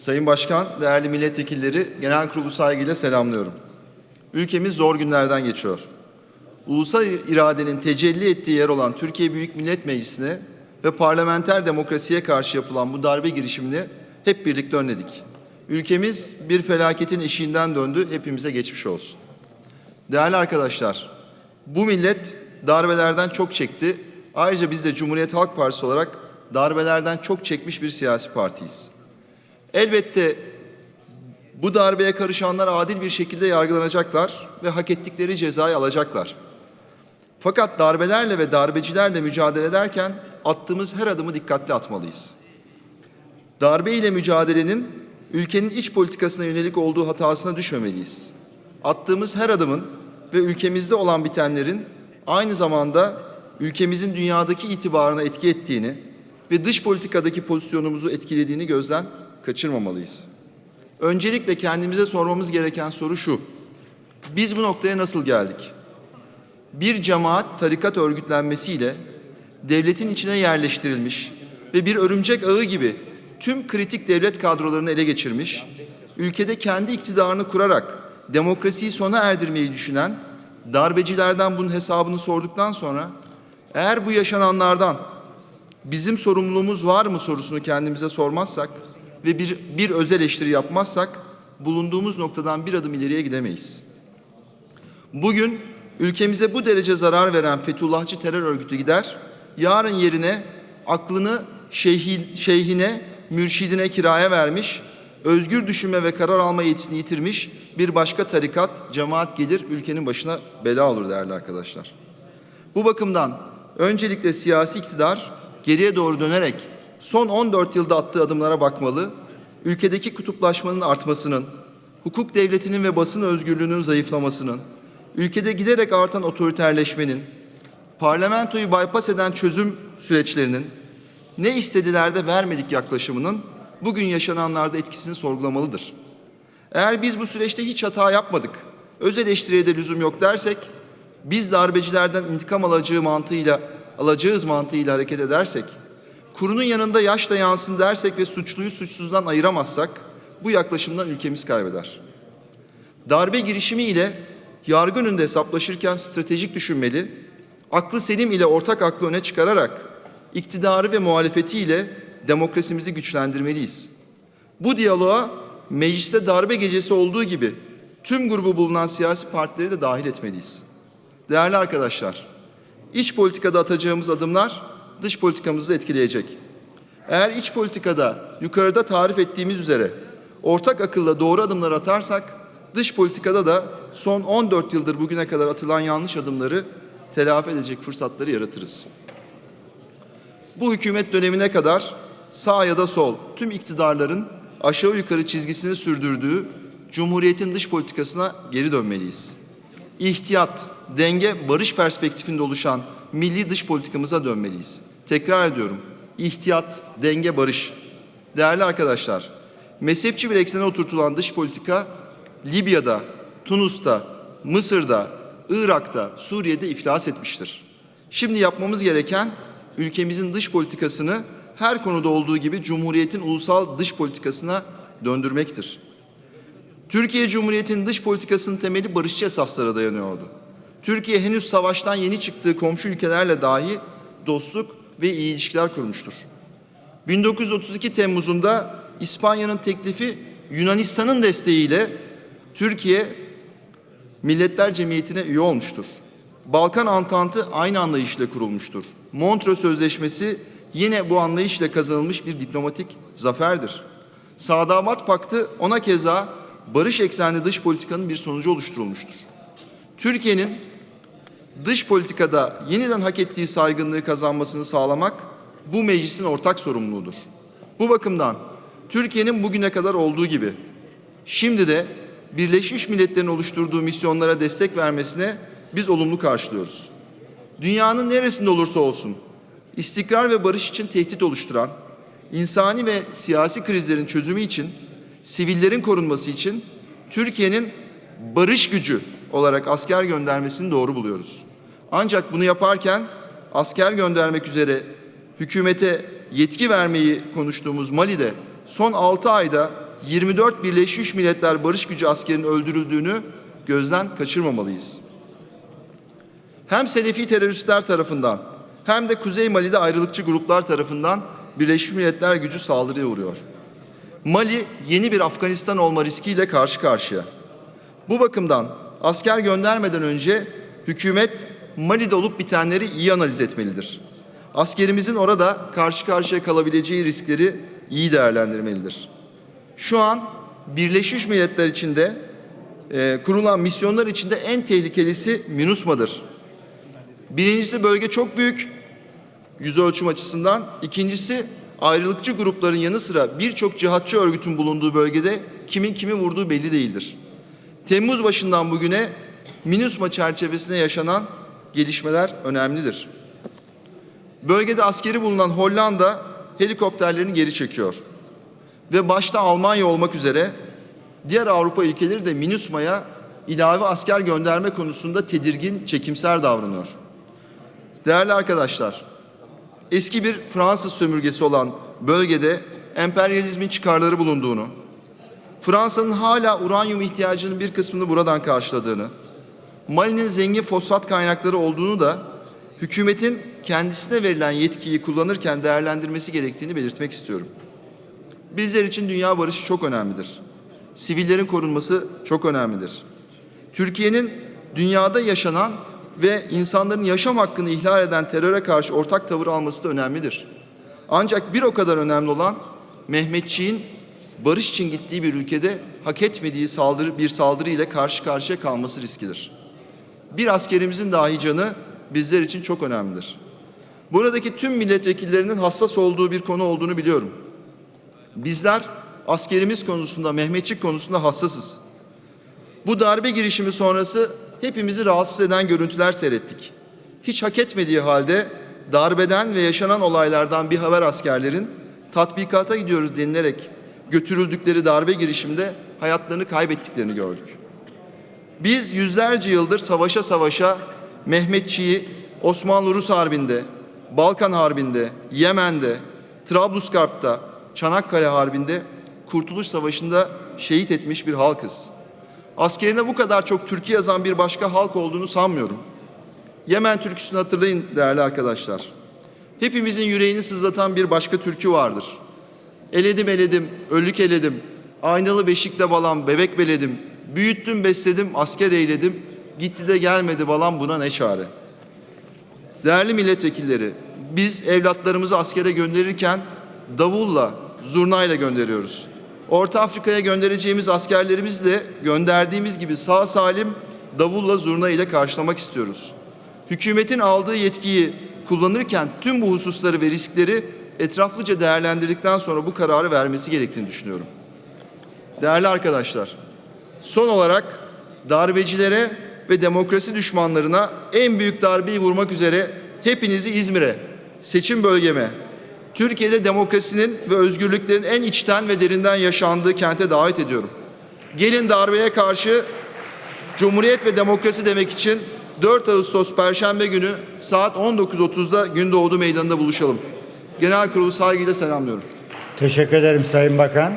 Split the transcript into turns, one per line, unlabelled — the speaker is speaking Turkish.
Sayın Başkan, değerli milletvekilleri, genel kurulu saygıyla selamlıyorum. Ülkemiz zor günlerden geçiyor. Ulusal iradenin tecelli ettiği yer olan Türkiye Büyük Millet Meclisi'ne ve parlamenter demokrasiye karşı yapılan bu darbe girişimini hep birlikte önledik. Ülkemiz bir felaketin eşiğinden döndü, hepimize geçmiş olsun. Değerli arkadaşlar, bu millet darbelerden çok çekti. Ayrıca biz de Cumhuriyet Halk Partisi olarak darbelerden çok çekmiş bir siyasi partiyiz. Elbette bu darbeye karışanlar adil bir şekilde yargılanacaklar ve hak ettikleri cezayı alacaklar. Fakat darbelerle ve darbecilerle mücadele ederken attığımız her adımı dikkatli atmalıyız. Darbe ile mücadelenin ülkenin iç politikasına yönelik olduğu hatasına düşmemeliyiz. Attığımız her adımın ve ülkemizde olan bitenlerin aynı zamanda ülkemizin dünyadaki itibarına etki ettiğini ve dış politikadaki pozisyonumuzu etkilediğini gözden kaçırmamalıyız. Öncelikle kendimize sormamız gereken soru şu. Biz bu noktaya nasıl geldik? Bir cemaat tarikat örgütlenmesiyle devletin içine yerleştirilmiş ve bir örümcek ağı gibi tüm kritik devlet kadrolarını ele geçirmiş, ülkede kendi iktidarını kurarak demokrasiyi sona erdirmeyi düşünen darbecilerden bunun hesabını sorduktan sonra eğer bu yaşananlardan bizim sorumluluğumuz var mı sorusunu kendimize sormazsak ve bir, bir öz eleştiri yapmazsak bulunduğumuz noktadan bir adım ileriye gidemeyiz. Bugün ülkemize bu derece zarar veren Fethullahçı terör örgütü gider, yarın yerine aklını şeyhi, şeyhine, mürşidine kiraya vermiş, özgür düşünme ve karar alma yetisini yitirmiş bir başka tarikat, cemaat gelir ülkenin başına bela olur değerli arkadaşlar. Bu bakımdan öncelikle siyasi iktidar geriye doğru dönerek son 14 yılda attığı adımlara bakmalı, ülkedeki kutuplaşmanın artmasının, hukuk devletinin ve basın özgürlüğünün zayıflamasının, ülkede giderek artan otoriterleşmenin, parlamentoyu bypass eden çözüm süreçlerinin, ne istediler de vermedik yaklaşımının bugün yaşananlarda etkisini sorgulamalıdır. Eğer biz bu süreçte hiç hata yapmadık, öz eleştiriye de lüzum yok dersek, biz darbecilerden intikam alacağı mantığıyla, alacağız mantığıyla hareket edersek, kurunun yanında yaş da yansın dersek ve suçluyu suçsuzdan ayıramazsak, bu yaklaşımdan ülkemiz kaybeder. Darbe girişimi ile yargı önünde hesaplaşırken stratejik düşünmeli, aklı selim ile ortak aklı öne çıkararak iktidarı ve muhalefetiyle demokrasimizi güçlendirmeliyiz. Bu diyaloğa mecliste darbe gecesi olduğu gibi tüm grubu bulunan siyasi partileri de dahil etmeliyiz. Değerli arkadaşlar, iç politikada atacağımız adımlar dış politikamızı etkileyecek. Eğer iç politikada yukarıda tarif ettiğimiz üzere ortak akılla doğru adımlar atarsak dış politikada da son 14 yıldır bugüne kadar atılan yanlış adımları telafi edecek fırsatları yaratırız. Bu hükümet dönemine kadar sağ ya da sol tüm iktidarların aşağı yukarı çizgisini sürdürdüğü Cumhuriyet'in dış politikasına geri dönmeliyiz. İhtiyat, denge, barış perspektifinde oluşan milli dış politikamıza dönmeliyiz. Tekrar ediyorum. İhtiyat, denge, barış. Değerli arkadaşlar, mezhepçi bir eksene oturtulan dış politika Libya'da, Tunus'ta, Mısır'da, Irak'ta, Suriye'de iflas etmiştir. Şimdi yapmamız gereken ülkemizin dış politikasını her konuda olduğu gibi Cumhuriyet'in ulusal dış politikasına döndürmektir. Türkiye Cumhuriyeti'nin dış politikasının temeli barışçı esaslara dayanıyordu. Türkiye henüz savaştan yeni çıktığı komşu ülkelerle dahi dostluk ve iyi ilişkiler kurmuştur. 1932 Temmuz'unda İspanya'nın teklifi Yunanistan'ın desteğiyle Türkiye Milletler Cemiyeti'ne üye olmuştur. Balkan Antantı aynı anlayışla kurulmuştur. Montreux Sözleşmesi yine bu anlayışla kazanılmış bir diplomatik zaferdir. Sadamat Paktı ona keza barış eksenli dış politikanın bir sonucu oluşturulmuştur. Türkiye'nin dış politikada yeniden hak ettiği saygınlığı kazanmasını sağlamak bu meclisin ortak sorumluluğudur. Bu bakımdan Türkiye'nin bugüne kadar olduğu gibi şimdi de Birleşmiş Milletler'in oluşturduğu misyonlara destek vermesine biz olumlu karşılıyoruz. Dünyanın neresinde olursa olsun istikrar ve barış için tehdit oluşturan, insani ve siyasi krizlerin çözümü için, sivillerin korunması için Türkiye'nin barış gücü olarak asker göndermesini doğru buluyoruz. Ancak bunu yaparken asker göndermek üzere hükümete yetki vermeyi konuştuğumuz Mali'de son 6 ayda 24 Birleşmiş Milletler Barış Gücü askerinin öldürüldüğünü gözden kaçırmamalıyız. Hem Selefi teröristler tarafından hem de Kuzey Mali'de ayrılıkçı gruplar tarafından Birleşmiş Milletler gücü saldırıya uğruyor. Mali yeni bir Afganistan olma riskiyle karşı karşıya. Bu bakımdan asker göndermeden önce hükümet Mali'de olup bitenleri iyi analiz etmelidir. Askerimizin orada karşı karşıya kalabileceği riskleri iyi değerlendirmelidir. Şu an Birleşmiş Milletler içinde e, kurulan misyonlar içinde en tehlikelisi MINUSMA'dır. Birincisi bölge çok büyük yüz ölçüm açısından. İkincisi ayrılıkçı grupların yanı sıra birçok cihatçı örgütün bulunduğu bölgede kimin kimi vurduğu belli değildir. Temmuz başından bugüne MINUSMA çerçevesinde yaşanan gelişmeler önemlidir. Bölgede askeri bulunan Hollanda helikopterlerini geri çekiyor. Ve başta Almanya olmak üzere diğer Avrupa ülkeleri de MINUSMA'ya ilave asker gönderme konusunda tedirgin, çekimser davranıyor. Değerli arkadaşlar, eski bir Fransız sömürgesi olan bölgede emperyalizmin çıkarları bulunduğunu, Fransa'nın hala uranyum ihtiyacının bir kısmını buradan karşıladığını, Mali'nin zengin fosfat kaynakları olduğunu da hükümetin kendisine verilen yetkiyi kullanırken değerlendirmesi gerektiğini belirtmek istiyorum. Bizler için dünya barışı çok önemlidir. Sivillerin korunması çok önemlidir. Türkiye'nin dünyada yaşanan ve insanların yaşam hakkını ihlal eden teröre karşı ortak tavır alması da önemlidir. Ancak bir o kadar önemli olan Mehmetçiğin barış için gittiği bir ülkede hak etmediği saldırı bir saldırı ile karşı karşıya kalması riskidir. Bir askerimizin dahi canı bizler için çok önemlidir. Buradaki tüm milletvekillerinin hassas olduğu bir konu olduğunu biliyorum. Bizler askerimiz konusunda, Mehmetçik konusunda hassasız. Bu darbe girişimi sonrası hepimizi rahatsız eden görüntüler seyrettik. Hiç hak etmediği halde darbeden ve yaşanan olaylardan bir haber askerlerin tatbikata gidiyoruz denilerek götürüldükleri darbe girişiminde hayatlarını kaybettiklerini gördük. Biz yüzlerce yıldır savaşa savaşa Mehmetçiği Osmanlı-Rus Harbi'nde, Balkan Harbi'nde, Yemen'de, Trablusgarp'ta, Çanakkale Harbi'nde Kurtuluş Savaşı'nda şehit etmiş bir halkız. Askerine bu kadar çok türkü yazan bir başka halk olduğunu sanmıyorum. Yemen türküsünü hatırlayın değerli arkadaşlar. Hepimizin yüreğini sızlatan bir başka türkü vardır. Eledim eledim, öllük eledim. Aynalı beşikle balam, bebek beledim. Büyüttüm besledim, asker eyledim. Gitti de gelmedi balam buna ne çare. Değerli milletvekilleri, biz evlatlarımızı askere gönderirken davulla, zurnayla gönderiyoruz. Orta Afrika'ya göndereceğimiz askerlerimizi de gönderdiğimiz gibi sağ salim davulla zurna ile karşılamak istiyoruz. Hükümetin aldığı yetkiyi kullanırken tüm bu hususları ve riskleri etraflıca değerlendirdikten sonra bu kararı vermesi gerektiğini düşünüyorum. Değerli arkadaşlar, son olarak darbecilere ve demokrasi düşmanlarına en büyük darbeyi vurmak üzere hepinizi İzmir'e, seçim bölgeme, Türkiye'de demokrasinin ve özgürlüklerin en içten ve derinden yaşandığı kente davet ediyorum. Gelin darbeye karşı Cumhuriyet ve demokrasi demek için 4 Ağustos Perşembe günü saat 19.30'da Gündoğdu Meydanı'nda buluşalım. Genel kurulu saygıyla selamlıyorum.
Teşekkür ederim Sayın Bakan.